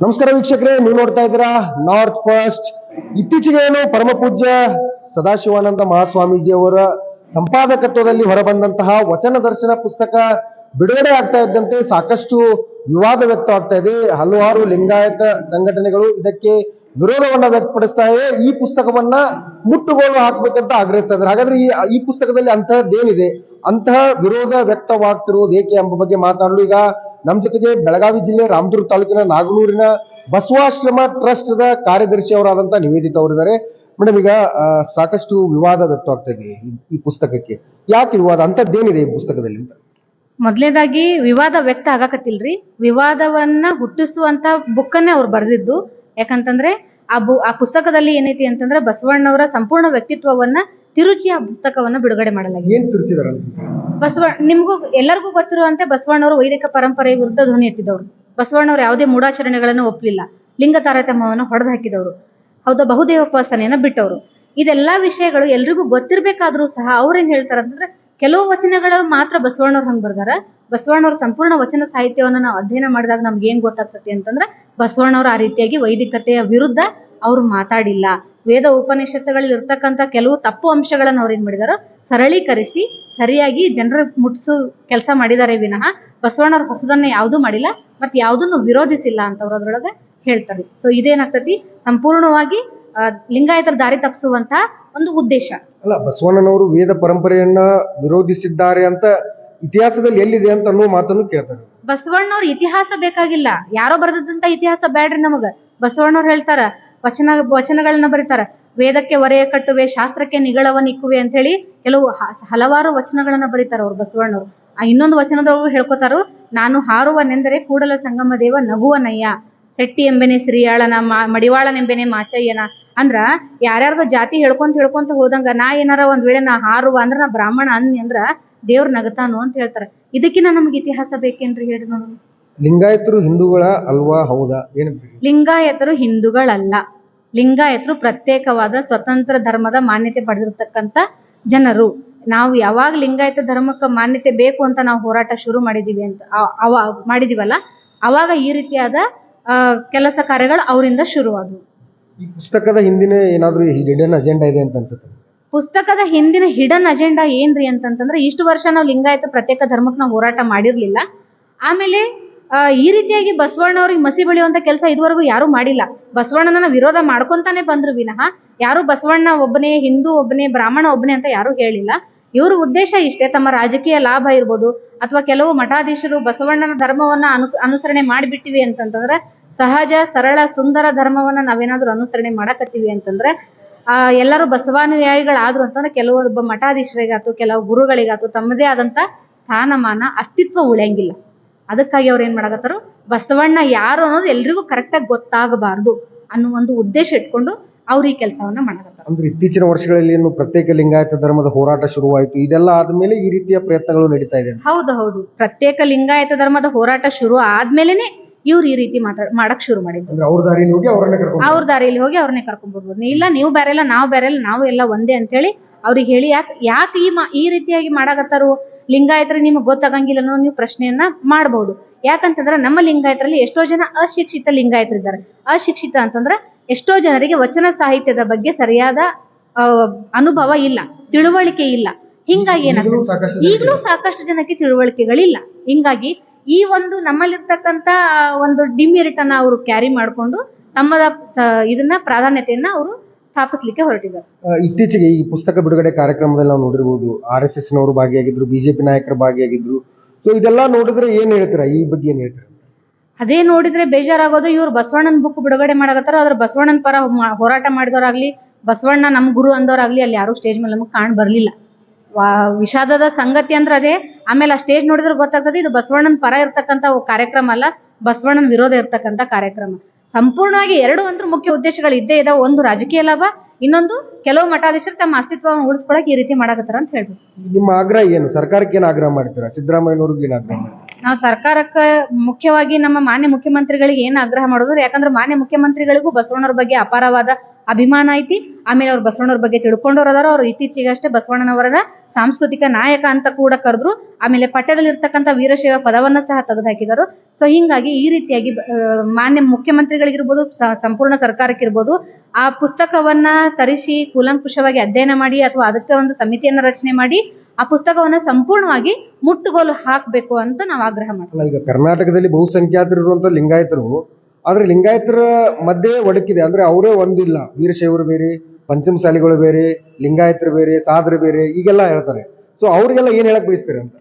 ನಮಸ್ಕಾರ ವೀಕ್ಷಕರೇ, ನೀವು ನೋಡ್ತಾ ಇದ್ದೀರಾ ನಾರ್ತ್ ಫಸ್ಟ್ ಇತ್ತೀಚೆಗೆ ಏನು ಪರಮ ಪೂಜ್ಯ ಸದಾಶಿವಾನಂದ ಮಹಾಸ್ವಾಮೀಜಿ ಅವರ ಸಂಪಾದಕತ್ವದಲ್ಲಿ ಹೊರಬಂದಂತಹ ವಚನ ದರ್ಶನ ಪುಸ್ತಕ ಬಿಡುಗಡೆ ಆಗ್ತಾ ಇದ್ದಂತೆ ಸಾಕಷ್ಟು ವಿವಾದ ವ್ಯಕ್ತವಾಗ್ತಾ ಇದೆ. ಹಲವಾರು ಲಿಂಗಾಯತ ಸಂಘಟನೆಗಳು ಇದಕ್ಕೆ ವಿರೋಧವನ್ನ ವ್ಯಕ್ತಪಡಿಸ್ತಾ ಇದೆ. ಈ ಪುಸ್ತಕವನ್ನ ಮುಟ್ಟುಗೋಲು ಹಾಕ್ಬೇಕಂತ ಆಗ್ರಹಿಸ್ತಾ ಇದ್ದಾರೆ. ಹಾಗಾದ್ರೆ ಈ ಈ ಪುಸ್ತಕದಲ್ಲಿ ಅಂತಹದ್ದೇನಿದೆ? ಅಂತಹ ವಿರೋಧ ವ್ಯಕ್ತವಾಗ್ತಿರುವುದು ಏಕೆ ಎಂಬ ಬಗ್ಗೆ ಮಾತಾಡಲು ಈಗ ನಮ್ಮ ಜೊತೆಗೆ ಬೆಳಗಾವಿ ಜಿಲ್ಲೆ ರಾಮದುರ್ಗ ತಾಲೂಕಿನ ನಾಗನೂರಿನ ಬಸವಾಶ್ರಮ ಟ್ರಸ್ಟ್ ದ ಕಾರ್ಯದರ್ಶಿ ಅವರಾದಂತ ನಿವೇದಿತ ಅವರಿದ್ದಾರೆ. ಮೇಡಮ್, ಈಗ ಸಾಕಷ್ಟು ವಿವಾದ ವ್ಯಕ್ತವಾಗ್ತಾ ಇದೆ ಈ- ಪುಸ್ತಕಕ್ಕೆ. ಯಾಕೆ ವಿವಾದ? ಅಂತದ್ದೇನಿದೆ ಈ ಪುಸ್ತಕದಲ್ಲಿ ಮೊದಲೇದಾಗಿ ವಿವಾದ ವ್ಯಕ್ತ ಆಗಾಕತ್ತಿಲ್ರಿ. ವಿವಾದವನ್ನ ಹುಟ್ಟಿಸುವಂತ ಬುಕ್ಕನ್ನೇ ಅವ್ರು ಬರೆದಿದ್ದು. ಯಾಕಂತಂದ್ರೆ, ಆ ಬು, ಆ ಪುಸ್ತಕದಲ್ಲಿ ಏನೈತಿ ಅಂತಂದ್ರೆ ಬಸವಣ್ಣವರ ಸಂಪೂರ್ಣ ವ್ಯಕ್ತಿತ್ವವನ್ನ ತಿರುಚಿ ಆ ಪುಸ್ತಕವನ್ನ ಬಿಡುಗಡೆ ಮಾಡಲಾಗಿದೆ. ಏನ್ ತಿಳಿಸಿದಾರೆ ಬಸವ ನಿಮಗೂ ಎಲ್ಲರಿಗೂ ಗೊತ್ತಿರುವಂತೆ ಬಸವಣ್ಣವರು ವೈದಿಕ ಪರಂಪರೆಯ ವಿರುದ್ಧ ಧ್ವನಿ ಎತ್ತಿದವರು. ಬಸವಣ್ಣವರು ಯಾವುದೇ ಮೂಢಾಚರಣೆಗಳನ್ನು ಒಪ್ಪಲಿಲ್ಲ. ಲಿಂಗ ತಾರತಮ್ಯವನ್ನು ಹೊಡೆದು ಹಾಕಿದವರು. ಹೌದಾ ಬಹುದೇವೋಪಾಸನೆಯನ್ನು ಬಿಟ್ಟವರು. ಇದೆಲ್ಲಾ ವಿಷಯಗಳು ಎಲ್ರಿಗೂ ಗೊತ್ತಿರಬೇಕಾದ್ರೂ ಸಹ ಅವ್ರೇನ್ ಹೇಳ್ತಾರ ಅಂತಂದ್ರೆ ಕೆಲವು ವಚನಗಳು ಮಾತ್ರ ಬಸವಣ್ಣವ್ರು ಹಂಗ್ ಬರ್ದಾರ. ಬಸವಣ್ಣವ್ರ ಸಂಪೂರ್ಣ ವಚನ ಸಾಹಿತ್ಯವನ್ನ ನಾವು ಅಧ್ಯಯನ ಮಾಡಿದಾಗ ನಮ್ಗೆ ಏನ್ ಗೊತ್ತಾಗ್ತತಿ ಅಂತಂದ್ರೆ ಬಸವಣ್ಣವ್ರು ಆ ರೀತಿಯಾಗಿ ವೈದಿಕತೆಯ ವಿರುದ್ಧ ಅವ್ರು ಮಾತಾಡಿಲ್ಲ. ವೇದ ಉಪನಿಷತ್ತುಗಳಲ್ಲಿ ಇರ್ತಕ್ಕಂಥ ಕೆಲವು ತಪ್ಪು ಅಂಶಗಳನ್ನು ಅವ್ರು ಏನ್ ಮಾಡಿದಾರೋ ಸರಳೀಕರಿಸಿ ಸರಿಯಾಗಿ ಜನರ ಮುಟ್ಸು ಕೆಲಸ ಮಾಡಿದ್ದಾರೆ ವಿನಃ ಬಸವಣ್ಣವ್ರ ಹೊಸದನ್ನ ಯಾವುದು ಮಾಡಿಲ್ಲ ಮತ್ತೆ ಯಾವುದನ್ನು ವಿರೋಧಿಸಿಲ್ಲ ಅಂತ ಅವ್ರು ಅದ್ರೊಳಗೆ ಹೇಳ್ತಾರೆ. ಸೊ ಇದೇನಾಗ್ತತಿ? ಸಂಪೂರ್ಣವಾಗಿ ಲಿಂಗಾಯತರ ದಾರಿ ತಪ್ಪಿಸುವಂತಹ ಒಂದು ಉದ್ದೇಶ. ಅಲ್ಲ ಬಸವಣ್ಣನವರು ವೇದ ಪರಂಪರೆಯನ್ನ ವಿರೋಧಿಸಿದ್ದಾರೆ ಅಂತ ಇತಿಹಾಸದಲ್ಲಿ ಎಲ್ಲಿದೆ ಅಂತ ಅನ್ನೋ ಮಾತನ್ನು ಕೇಳ್ತಾರೆ. ಬಸವಣ್ಣವ್ರ ಇತಿಹಾಸ ಬೇಕಾಗಿಲ್ಲ. ಯಾರೋ ಬರೆದಂತ ಇತಿಹಾಸ ಬೇಡ್ರಿ ನಮಗ. ಬಸವಣ್ಣವ್ರು ಹೇಳ್ತಾರ ವಚನ ವಚನಗಳನ್ನ ಬರೀತಾರೆ. ವೇದಕ್ಕೆ ಒರೆಯ ಕಟ್ಟುವೆ ಶಾಸ್ತ್ರಕ್ಕೆ ನಿಗಳವ ನಿಕ್ಕುವೆ ಅಂತ ಹೇಳಿ ಕೆಲವು ಹಲವಾರು ವಚನಗಳನ್ನ ಬರೀತಾರ ಅವ್ರು ಬಸವಣ್ಣವ್ರು. ಆ ಇನ್ನೊಂದು ವಚನದೊಳಗೂ ಹೇಳ್ಕೊತಾರು ನಾನು ಹಾರುವನೆಂದರೆ ಕೂಡಲ ಸಂಗಮ ದೇವ ನಗುವನಯ್ಯ ಸೆಟ್ಟಿ ಎಂಬೆನೆ ಶ್ರೀಯಾಳನ ಮಾ ಮಡಿವಾಳನೆಂಬೆನೆ ಮಾಚಯ್ಯನ. ಅಂದ್ರ ಯಾರ್ಯಾರ್ದು ಜಾತಿ ಹೇಳ್ಕೊಂತ ಹೇಳ್ಕೊಂತ ಹೋದಂಗ ನಾ ಏನಾರ ಒಂದ್ ವೇಳೆ ನಾ ಹಾರುವ ಅಂದ್ರ ನಾ ಬ್ರಾಹ್ಮಣ ಅನ್ನಿ ಅಂದ್ರ ದೇವ್ರ ನಗತಾನು ಅಂತ ಹೇಳ್ತಾರೆ. ಇದಕ್ಕಿನ್ನ ನಮ್ಗೆ ಇತಿಹಾಸ ಬೇಕೇನ್ರಿ ಹೇಳಿ ನೋಡೋಣ ಲಿಂಗಾಯತರು ಹಿಂದೂಗಳ ಅಲ್ವಾ ಹೌದಾ? ಏನು ಲಿಂಗಾಯತರು ಹಿಂದೂಗಳಲ್ಲ. ಲಿಂಗಾಯತರು ಪ್ರತ್ಯೇಕವಾದ ಸ್ವತಂತ್ರ ಧರ್ಮದ ಮಾನ್ಯತೆ ಪಡೆದಿರ್ತಕ್ಕಂಥ ಜನರು. ನಾವು ಯಾವಾಗ ಲಿಂಗಾಯತ ಧರ್ಮಕ್ಕೆ ಮಾನ್ಯತೆ ಬೇಕು ಅಂತ ನಾವು ಹೋರಾಟ ಶುರು ಮಾಡಿದೀವಿ ಅಂತ ಅವ ಮಾಡಿದೀವಲ್ಲ ಅವಾಗ ಈ ರೀತಿಯಾದ ಕೆಲಸ ಕಾರ್ಯಗಳು ಅವರಿಂದ ಶುರುವಾದವು. ಈ ಪುಸ್ತಕದ ಹಿಂದಿನ ಏನಾದರೂ ಹಿಡನ್ ಅಜೆಂಡಾ ಇದೆ ಅಂತ ಅನ್ಸುತ್ತೆ? ಪುಸ್ತಕದ ಹಿಂದಿನ ಹಿಡನ್ ಅಜೆಂಡಾ ಏನ್ರಿ ಅಂತಂತಂದ್ರೆ ಇಷ್ಟು ವರ್ಷ ನಾವು ಲಿಂಗಾಯತ ಪ್ರತ್ಯೇಕ ಧರ್ಮಕ್ಕೆ ನಾವು ಹೋರಾಟ ಮಾಡಿರಲಿಲ್ಲ. ಆಮೇಲೆ ಈ ರೀತಿಯಾಗಿ ಬಸವಣ್ಣವ್ರಿಗೆ ಮಸಿ ಬೆಳೆಯುವಂತ ಕೆಲಸ ಇದುವರೆಗೂ ಯಾರು ಮಾಡಿಲ್ಲ. ಬಸವಣ್ಣನ ವಿರೋಧ ಮಾಡ್ಕೊಂತಾನೆ ಬಂದ್ರು ವಿನಃ ಯಾರು ಬಸವಣ್ಣ ಒಬ್ಬನೇ, ಹಿಂದೂ ಒಬ್ಬನೇ, ಬ್ರಾಹ್ಮಣ ಒಬ್ಬನೇ ಅಂತ ಯಾರು ಹೇಳಿಲ್ಲ. ಇವ್ರ ಉದ್ದೇಶ ಇಷ್ಟೇ, ತಮ್ಮ ರಾಜಕೀಯ ಲಾಭ ಇರ್ಬೋದು ಅಥವಾ ಕೆಲವು ಮಠಾಧೀಶರು ಬಸವಣ್ಣನ ಧರ್ಮವನ್ನ ಅನು, ಅನುಸರಣೆ ಮಾಡಿಬಿಟ್ಟಿವಿ ಅಂತಂತಂದ್ರೆ ಸಹಜ, ಸರಳ, ಸುಂದರ ಧರ್ಮವನ್ನ ನಾವೇನಾದ್ರೂ ಅನುಸರಣೆ ಮಾಡಕತ್ತೀವಿ ಅಂತಂದ್ರೆ, ಆ, ಎಲ್ಲರೂ ಬಸವಾನುಯಾಯಿಗಳಾದ್ರು ಅಂತಂದ್ರೆ ಕೆಲವೊಬ್ಬ ಮಠಾಧೀಶರಿಗಾತು, ಕೆಲವು ಗುರುಗಳಿಗಾತು ತಮ್ಮದೇ ಆದಂತ ಸ್ಥಾನಮಾನ, ಅಸ್ತಿತ್ವ ಉಳಿಯಂಗಿಲ್ಲ. ಅದಕ್ಕಾಗಿ ಅವ್ರು ಏನ್ ಮಾಡಕತ್ತಾರು ಬಸವಣ್ಣ ಯಾರು ಅನ್ನೋದು ಎಲ್ರಿಗೂ ಕರೆಕ್ಟಾಗಿ ಗೊತ್ತಾಗಬಾರ್ದು ಅನ್ನೋ ಒಂದು ಉದ್ದೇಶ ಇಟ್ಕೊಂಡು ಅವ್ರು ಈ ಕೆಲಸವನ್ನ ಮಾಡಕತ್ತಾರ. ಅಂದ್ರೆ ಇತ್ತೀಚಿನ ವರ್ಷಗಳಲ್ಲಿ ಏನು ಪ್ರತ್ಯೇಕ ಲಿಂಗಾಯತ ಧರ್ಮದ ಹೋರಾಟ ಶುರುವಾಯಿತು. ಇದೆಲ್ಲ ಆದ್ಮೇಲೆ ಈ ರೀತಿಯ ಪ್ರಯತ್ನಗಳು ನಡೀತಾ ಇದೆ. ಹೌದು ಹೌದು. ಪ್ರತ್ಯೇಕ ಲಿಂಗಾಯತ ಧರ್ಮದ ಹೋರಾಟ ಶುರು ಆದ್ಮೇಲೆನೆ ಇವ್ರು ಈ ರೀತಿ ಮಾತಾಡ್ ಮಾಡಕ್ ಶುರು ಮಾಡಿದ್ರು ಅವ್ರ ದಾರಿಯಲ್ಲಿ ಹೋಗಿ ಅವರನ್ನ ಕರ್ಕೊಂಡು ಅವ್ರ ದಾರಿಯಲ್ಲಿ ಹೋಗಿ ಅವ್ರನ್ನೇ ಕರ್ಕೊಂಡ್ ಬರ್ಬೋದು. ಇಲ್ಲ ನೀವು ಬೇರೆಲ್ಲ ನಾವು ಬೇರೆಲ್ಲ ನಾವು ಎಲ್ಲ ಒಂದೇ ಅಂತೇಳಿ ಅವ್ರಿಗೆ ಹೇಳಿ ಯಾಕೆ ಯಾಕೆ ಈ ಮಾ ಈ ರೀತಿಯಾಗಿ ಮಾಡಾಕತ್ತಾರು ಲಿಂಗಾಯತರಿಗೆ ನಿಮಗೆ ಗೊತ್ತಾಗಂಗಿಲ್ಲ ಅನ್ನೋ ನೀವು ಪ್ರಶ್ನೆಯನ್ನ ಮಾಡಬಹುದು ಯಾಕಂತಂದ್ರೆ ನಮ್ಮ ಲಿಂಗಾಯತರಲ್ಲಿ ಎಷ್ಟೋ ಜನ ಅಶಿಕ್ಷಿತ ಲಿಂಗಾಯತರಿದ್ದಾರೆ. ಅಶಿಕ್ಷಿತ ಅಂತಂದ್ರೆ ಎಷ್ಟೋ ಜನರಿಗೆ ವಚನ ಸಾಹಿತ್ಯದ ಬಗ್ಗೆ ಸರಿಯಾದ ಅನುಭವ ಇಲ್ಲ ತಿಳುವಳಿಕೆ ಇಲ್ಲ. ಹಿಂಗಾಗಿ ಏನಾಗ್ತದೆ ಈಗಲೂ ಸಾಕಷ್ಟು ಜನಕ್ಕೆ ತಿಳುವಳಿಕೆಗಳಿಲ್ಲ. ಹಿಂಗಾಗಿ ಈ ಒಂದು ನಮ್ಮಲ್ಲಿರ್ತಕ್ಕಂತ ಒಂದು ಡಿಮಿರಿಟ್ ಅನ್ನ ಅವರು ಕ್ಯಾರಿ ಮಾಡಿಕೊಂಡು ತಮ್ಮದ ಇದನ್ನ ಪ್ರಾಧಾನ್ಯತೆಯನ್ನ ಅವರು ಸ್ಥಾಪಿಸ್ಲಿಕ್ಕೆ ಹೊರಟಿದ್ದಾರೆ. ಇತ್ತೀಚೆಗೆ ಈ ಪುಸ್ತಕ ಬಿಡುಗಡೆ ಕಾರ್ಯಕ್ರಮದಲ್ಲಿ ನಾವು ನೋಡಿರ್ಬೋದು ಆರ್ ಎಸ್ ಎಸ್ ನವರು ಭಾಗಿಯಾಗಿದ್ರು ಬಿಜೆಪಿ ನಾಯಕರು ಭಾಗಿಯಾಗಿದ್ರು. ಸೊ ಇದೆಲ್ಲ ನೋಡಿದ್ರೆ ಏನ್ ಹೇಳ್ತೀರಾ? ಈ ಬಗ್ಗೆ ಏನ್ ಹೇಳ್ತೀರಾ? ಅದೇ ನೋಡಿದ್ರೆ ಬೇಜಾರಾಗೋದು ಇವ್ರು ಬಸವಣ್ಣನ ಬುಕ್ ಬಿಡುಗಡೆ ಮಾಡಕತ್ತಾರ ಅದ್ರ ಬಸವಣ್ಣನ ಪರ ಹೋರಾಟ ಮಾಡಿದವರಾಗ್ಲಿ ಬಸವಣ್ಣ ನಮ್ ಗುರು ಅಂದವರಾಗ್ಲಿ ಅಲ್ಲಿ ಯಾರು ಸ್ಟೇಜ್ ಮೇಲೆ ನಮಗೆ ಕಾಣ್ ಬರ್ಲಿಲ್ಲ. ವಿಷಾದದ ಸಂಗತಿ ಅಂದ್ರೆ ಅದೇ ಆಮೇಲೆ ಆ ಸ್ಟೇಜ್ ನೋಡಿದ್ರೆ ಗೊತ್ತಾಗ್ತದೆ ಇದು ಬಸವಣ್ಣನ ಪರ ಇರ್ತಕ್ಕಂಥ ಕಾರ್ಯಕ್ರಮ ಅಲ್ಲ ಬಸವಣ್ಣನ ವಿರೋಧ ಇರ್ತಕ್ಕಂಥ ಕಾರ್ಯಕ್ರಮ. ಸಂಪೂರ್ಣವಾಗಿ ಎರಡು ಅಂತೂ ಮುಖ್ಯ ಉದ್ದೇಶಗಳು ಇದ್ದೇ ಇದಾವೆ. ಒಂದು ರಾಜಕೀಯ ಲಾಭ ಇನ್ನೊಂದು ಕೆಲವು ಮಠಾಧೀಶರು ತಮ್ಮ ಅಸ್ತಿತ್ವವನ್ನು ಉಳಿಸ್ಕೊಳಕ್ ಈ ರೀತಿ ಮಾಡಾಕತ್ತಾರ ಅಂತ ಹೇಳ್ಬೋದು. ನಿಮ್ಮ ಆಗ್ರಹ ಏನು? ಸರ್ಕಾರಕ್ಕೆ ಏನು ಆಗ್ರಹ ಮಾಡ್ತೀರಾ? ಸಿದ್ದರಾಮಯ್ಯನವ್ರಿಗೆ ಏನು ಆಗ್ರಹ ಮಾಡ್ತೀರಾ? ನಾವು ಸರ್ಕಾರಕ್ಕೆ ಮುಖ್ಯವಾಗಿ ನಮ್ಮ ಮಾನ್ಯ ಮುಖ್ಯಮಂತ್ರಿಗಳಿಗೆ ಏನ್ ಆಗ್ರಹ ಮಾಡೋದು ಯಾಕಂದ್ರೆ ಮಾನ್ಯ ಮುಖ್ಯಮಂತ್ರಿಗಳಿಗೂ ಬಸವಣ್ಣವ್ರ ಬಗ್ಗೆ ಅಪಾರವಾದ ಅಭಿಮಾನ ಐತಿ. ಆಮೇಲೆ ಅವ್ರು ಬಸವಣ್ಣವ್ರ ಬಗ್ಗೆ ತಿಳ್ಕೊಂಡವ್ರು ಅದಾರ ಅವ್ರು ಇತ್ತೀಚೆಗಷ್ಟೇ ಬಸವಣ್ಣನವರನ್ನ ಸಾಂಸ್ಕೃತಿಕ ನಾಯಕ ಅಂತ ಕೂಡ ಕರೆದ್ರು. ಆಮೇಲೆ ಪಠ್ಯದಲ್ಲಿ ಇರ್ತಕ್ಕಂಥ ವೀರಶೈವ ಪದವನ್ನ ಸಹ ತೆಗೆದು ಹಾಕಿದರು ಸೊ ಹಿಂಗಾಗಿ ಈ ರೀತಿಯಾಗಿ ಮಾನ್ಯ ಮುಖ್ಯಮಂತ್ರಿಗಳಿಗಿರ್ಬೋದು ಸಂಪೂರ್ಣ ಸರ್ಕಾರಕ್ಕಿರ್ಬೋದು, ಆ ಪುಸ್ತಕವನ್ನ ತರಿಸಿ, ಕೂಲಂಕುಷವಾಗಿ ಅಧ್ಯಯನ ಮಾಡಿ, ಅಥವಾ ಅದಕ್ಕೆ ಒಂದು ಸಮಿತಿಯನ್ನ ರಚನೆ ಮಾಡಿ, ಆ ಪುಸ್ತಕವನ್ನ ಸಂಪೂರ್ಣವಾಗಿ ಮುಟ್ಟುಗೋಲು ಹಾಕಬೇಕು ಅಂತ ನಾವು ಆಗ್ರಹ ಮಾಡ್ತೀವಿ. ಈಗ ಕರ್ನಾಟಕದಲ್ಲಿ ಬಹುಸಂಖ್ಯಾತರು ಇರುವಂತ ಲಿಂಗಾಯತರು ಆದ್ರೆ ಲಿಂಗಾಯತರ ಮಧ್ಯೆ ಒಡಕಿದೆ. ಅಂದ್ರೆ ಅವರೇ ಒಂದಿಲ್ಲ. ವೀರಶೈವರು ಬೇರೆ ಪಂಚಮಸಾಲಿಗಳು ಬೇರೆ ಲಿಂಗಾಯತರು ಬೇರೆ ಸಾಧರು ಬೇರೆ ಈಗೆಲ್ಲ ಹೇಳ್ತಾರೆ. ಸೊ ಅವ್ರಿಗೆಲ್ಲ ಏನ್ ಹೇಳಕ್ ಬಯಸ್ತೀರಿ ಅಂತ?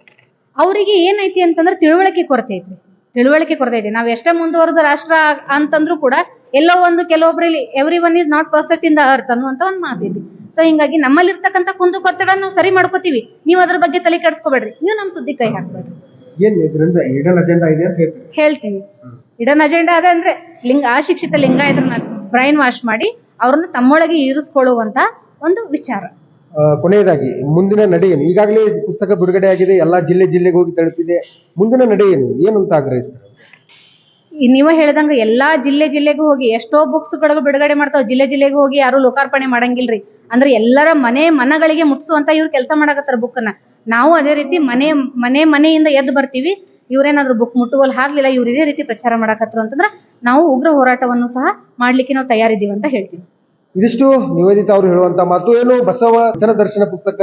ಅವರಿಗೆ ಏನೈತಿ ಅಂತಂದ್ರೆ ತಿಳುವಳಿಕೆ ಕೊರತೆ ಐತಿ ತಿಳುವಳಿಕೆ ಕೊರತೆ ಐತಿ. ನಾವು ಎಷ್ಟೇ ಮುಂದುವರೆದ ರಾಷ್ಟ್ರ ಅಂತಂದ್ರೂ ಕೂಡ ಎಲ್ಲೋ ಒಂದು ಕೆಲವೊಬ್ರಲ್ಲಿ every one is not perfect in the earth ಅನ್ನುವಂತ ಒಂದು ಮಾತೈತಿ ಸೊ ಹಿಂಗಾಗಿ ನಮ್ಮಲ್ಲಿರ್ತಕ್ಕಂಥ ಕುಂದು ಕೊರತೆಗಳನ್ನ ನಾವು ಸರಿ ಮಾಡ್ಕೋತೀವಿ. ನೀವು ಅದ್ರ ಬಗ್ಗೆ ತಲೆ ಕೆಡಿಸ್ಕೋಬೇಡ್ರಿ. ನೀವು ನಮ್ಮ ಸುದ್ದಿ ಕೈ ಹಾಕ್ಬೇಡ್ರಿ. ಏನ್ ಇದರಿಂದ ಹಿಡನ್ ಅಜೆಂಡಾ ಇದೆ ಅಂತ ಹೇಳ್ತೀರಿ? ಹೇಳ್ತೀವಿ ಇಡನ್ ಅಜೆಂಡಾ ಅದ ಅಂದ್ರೆ ಲಿಂಗ ಅಶಿಕ್ಷಿತ ಲಿಂಗಾಯತರನ್ನ ಬ್ರೈನ್ ವಾಶ್ ಮಾಡಿ ಅವ್ರನ್ನ ತಮ್ಮೊಳಗೆ ಇರಿಸ್ಕೊಳ್ಳುವಂತ ಒಂದು ವಿಚಾರ. ಕೊನೆಯದಾಗಿ ಮುಂದಿನ ನಡೆ ಏನು ಈಗಾಗಲೇ ಪುಸ್ತಕ ಬಿಡುಗಡೆ ಆಗಿದೆ ಎಲ್ಲಾ ಜಿಲ್ಲೆ ಜಿಲ್ಲೆಗೆ ಹೋಗಿ ತಲುಪಿದೆ. ಮುಂದಿನ ನಡೆ ಏನು ಅಂತ ಆಗ್ರಹಿಸ್ತಾರೆ? ನೀವು ನೀವ ಹೇಳ್ದಂಗ ಎಲ್ಲಾ ಜಿಲ್ಲೆ ಜಿಲ್ಲೆಗೂ ಹೋಗಿ ಎಷ್ಟೋ ಬುಕ್ಸ್ಗಳು ಬಿಡುಗಡೆ ಮಾಡ್ತಾವ. ಜಿಲ್ಲೆ ಜಿಲ್ಲೆಗೆ ಹೋಗಿ ಯಾರು ಲೋಕಾರ್ಪಣೆ ಮಾಡಂಗಿಲ್ರಿ. ಅಂದ್ರೆ ಎಲ್ಲರ ಮನೆ ಮನಗಳಿಗೆ ಮುಟ್ಸುವಂತ ಇವ್ರು ಕೆಲಸ ಮಾಡಕತ್ತಾರ ಬುಕ್ ನಾವು ಅದೇ ರೀತಿ ಮನೆ ಮನೆ ಮನೆಯಿಂದ ಎದ್ದು ಬರ್ತೀವಿ. ಇವ್ರೇನಾದ್ರು ಬುಕ್ ಮುಟ್ಟುಗೋಲ್ ಹಾಕ್ಲಿಲ್ಲ ಇವ್ರು ಇದೇ ರೀತಿ ಪ್ರಚಾರ ಮಾಡಕತ್ರು ಅಂತಂದ್ರೆ ನಾವು ಉಗ್ರ ಹೋರಾಟವನ್ನು ಸಹ ಮಾಡ್ಲಿಕ್ಕೆ ನಾವು ತಯಾರಿದ್ದೀವಿ ಅಂತ ಹೇಳ್ತೀವಿ. ಇದಿಷ್ಟು ನಿವೇದಿತಾ ಅವರು ಹೇಳುವಂತ ಮಾತು. ಏನು ಬಸವ ಜನ ದರ್ಶನ ಪುಸ್ತಕ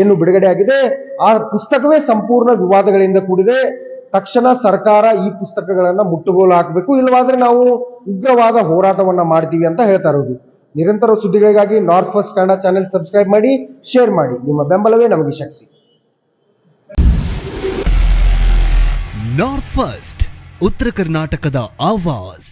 ಏನು ಬಿಡುಗಡೆ ಆಗಿದೆ? ಆ ಪುಸ್ತಕವೇ ಸಂಪೂರ್ಣ ವಿವಾದಗಳಿಂದ ಕೂಡಿದೆ. ತಕ್ಷಣ ಸರ್ಕಾರ ಈ ಪುಸ್ತಕಗಳನ್ನ ಮುಟ್ಟುಗೋಲು ಹಾಕಬೇಕು. ಇಲ್ಲವಾದ್ರೆ ನಾವು ಉಗ್ರವಾದ ಹೋರಾಟವನ್ನ ಮಾಡ್ತೀವಿ ಅಂತ ಹೇಳ್ತಾ ಇರೋದು. ನಿರಂತರ ಸುದ್ದಿಗಳಿಗಾಗಿ north first Kannada channel subscribe ಮಾಡಿ ಶೇರ್ ಮಾಡಿ. ನಿಮ್ಮ ಬೆಂಬಲವೇ ನಮಗೆ ಶಕ್ತಿ. ನಾರ್ತ್ ಫಸ್ಟ್ ಉತ್ತರ ಕರ್ನಾಟಕದ ಆವಾಜ್.